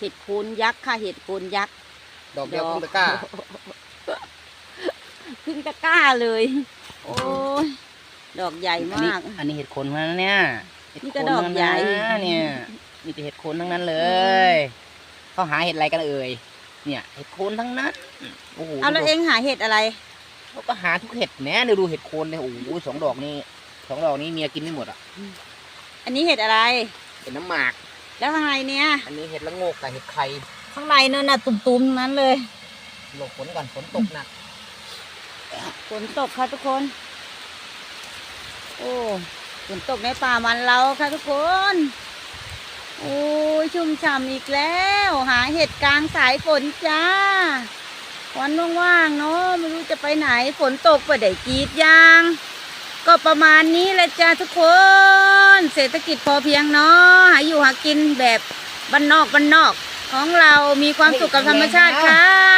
เห็ดโคนยักษ์ค่ะเห็ดโคนยักษ์ดอกเดียวคงตะกร้าขึ้นตะกร้าเลย โอ้ยดอกใหญ่อันนี้มาก อันนี้เห็ดโคนทั้งนั้นเนี่ยเห็นี่ก็โคดอกทั้งใหญ่นั้นนะเนี่ยมีแต่เห็ดโคนทั้งนั้นเลย เขาหาเห็ดอะไรกันเอ่ยเนี่ยเห็ดโคนทั้งนั้นโอ้โหเอาแล้วเองหาเห็ดอะไรเขาก็หาทุกเห็ดแหน่ดูดูเห็ดโคนเนี่ยโอ้โหสองดอกนี่สองดอกนี้เมียกินไม่หมดอะอันนี้เห็ดอะไร เห็ดน้ำหมาก แล้วข้างในเนี้ยอันนี้เห็ดละโงกกับเห็ดไข่ข้างในนั่นน่ะตุ่มๆทั้งนั้นเลย หลบฝนก่อนฝนตกหนักฝนตกค่ะทุกคน โอ้ฝนตกในป่ามันเราค่ะทุกคน โอ้ยชุ่มฉ่ำอีกแล้ว หาเห็ดกลางสายฝนจ้าวันว่างๆเนาะไม่รู้จะไปไหนฝนตกไปได้กรีดยาง ก็ประมาณนี้แหละจ้าทุกคน เศรษฐกิจพอเพียงเนาะหาอยู่หากินแบบบ้านนอกบ้านนอกของเรามีความสุขกับธรรมชาติค่ะ